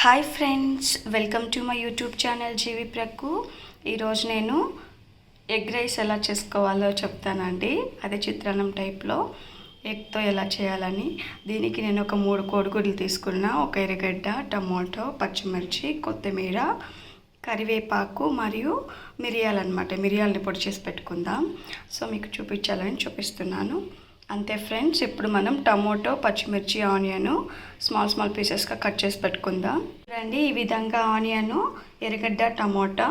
Hi friends welcome to my YouTube channel జీవి ప్రక్కు. ఈరోజు నేను ఎగ్ రైస్ ఎలా చేసుకోవాలో చెప్తానండి. అదే చిత్రాన్నం టైప్లో ఎగ్తో ఎలా చేయాలని. దీనికి నేను ఒక మూడు కోడిగుడ్లు తీసుకున్నా. ఒక ఎర్రగడ్డ టమాటో పచ్చిమిర్చి కొత్తిమీర కరివేపాకు మరియు మిరియాలు అనమాట మిరియాలని పొడి చేసి పెట్టుకుందాం. సో మీకు చూపించాలని చూపిస్తున్నాను. అంతే ఫ్రెండ్స్ ఇప్పుడు మనం టమోటో పచ్చిమిర్చి ఆనియన్ స్మాల్ స్మాల్ పీసెస్గా కట్ చేసి పెట్టుకుందాం. రండి ఈ విధంగా ఆనియన్ ఎర్రగడ్డ టమోటా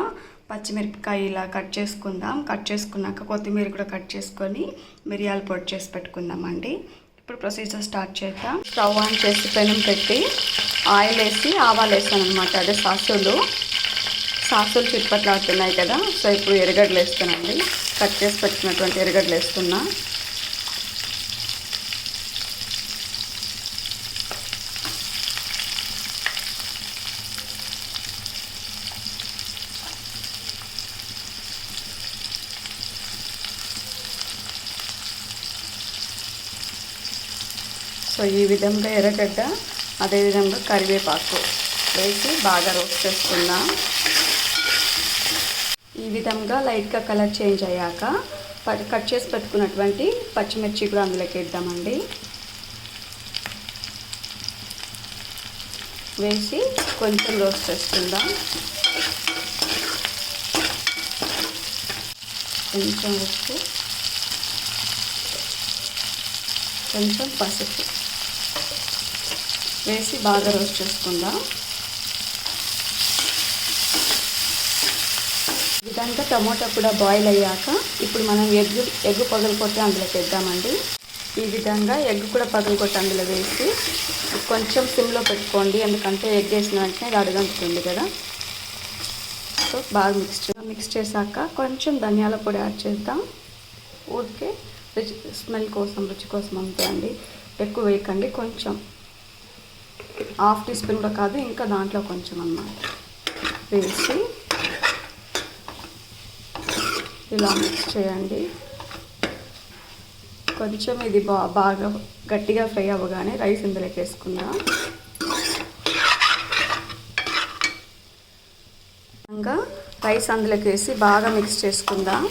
పచ్చిమిరపకాయ ఇలా కట్ చేసుకుందాం. కట్ చేసుకున్నాక కొత్తిమీర కూడా కట్ చేసుకొని మిరియాలు పొడి చేసి పెట్టుకుందామండి ఇప్పుడు ప్రొసీజర్ స్టార్ట్ చేద్దాం. స్టవ్ ఆన్ చేసి పెనం పెట్టి ఆయిల్ వేసి ఆవాలు వేసాను అనమాట అదే సాసులు. సాసులు చిట్పట్లాడుతున్నాయి కదా సో ఇప్పుడు ఎరగడ్డలు వేస్తానండి కట్ చేసి పెట్టినటువంటి ఎరగడ్డలు వేస్తున్నా. సో ఈ విధంగా ఎర్రగడ్డ అదేవిధంగా కరివేపాకు వేసి బాగా రోస్ట్ చేసుకుందాం. ఈ విధంగా లైట్గా కలర్ చేంజ్ అయ్యాక కట్ చేసి పెట్టుకున్నటువంటి పచ్చిమిర్చి కూడా అందులోకి వేద్దామండి. వేసి కొంచెం రోస్ట్ చేసుకుందాం. కొంచెం ఉప్పు కొంచెం పసుపు. వేసి బాగా రోస్ట్ చేసుకుందాం. విధంగా టమోటా కూడా బాయిల్ అయ్యాక ఇప్పుడు మనం ఎగ్ ఎగ్ పగలగొట్టి అందులో పెద్దామండి ఈ విధంగా ఎగ్ కూడా పగలగొట్టి అందులో వేసి కొంచెం సిమ్లో పెట్టుకోండి. ఎందుకంటే ఎగ్ వేసిన వెంటనే అది అడగంటుంది కదా. సో బాగా మిక్స్ మిక్స్ చేశాక కొంచెం ధనియాల పొడి యాడ్ చేద్దాం. ఊరికే రుచి స్మెల్ కోసం రుచి కోసం అంతే అండి. ఎక్కువ వేయకండి. కొంచెం హాఫ్ టీ స్పూన్ కూడా కాదు ఇంకా దాంట్లో కొంచెం అన్నమాట. వేసి ఇలా మిక్స్ చేయండి. కొంచెం ఇది బా బాగా గట్టిగా ఫ్రై అవ్వగానే రైస్ ఇందులోకి వేసుకుందాం. ఇంకా రైస్ అందులోకి వేసి బాగా మిక్స్ చేసుకుందాం.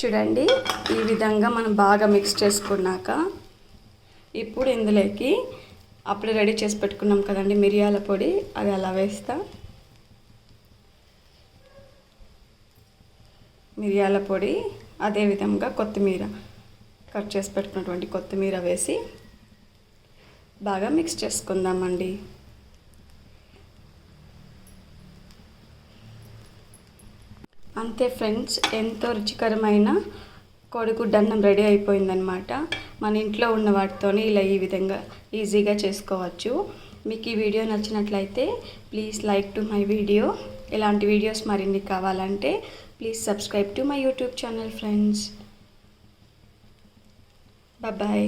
చూడండి ఈ విధంగా మనం బాగా మిక్స్ చేసుకున్నాక ఇప్పుడు ఇందులోకి అప్పుడే రెడీ చేసి పెట్టుకున్నాం కదండి మిరియాల పొడి అది అలా వేస్తా. మిరియాల పొడి అదేవిధంగా కొత్తిమీర కట్ చేసి పెట్టుకున్నటువంటి కొత్తిమీర వేసి బాగా మిక్స్ చేసుకుందామండి. అంతే ఫ్రెండ్స్ ఎంతో రుచికరమైన కోడిగుడ్డు అన్నం రెడీ అయిపోయిందనమాట మన ఇంట్లో ఉన్న వాటితో ఇలా ఈ విధంగా ఈజీగా చేసుకోవచ్చు. మీకు ఈ వీడియో నచ్చినట్లయితే please like to my video. ఇలాంటి వీడియోస్ మరిన్ని కావాలంటే please subscribe to my YouTube channel friends. Bye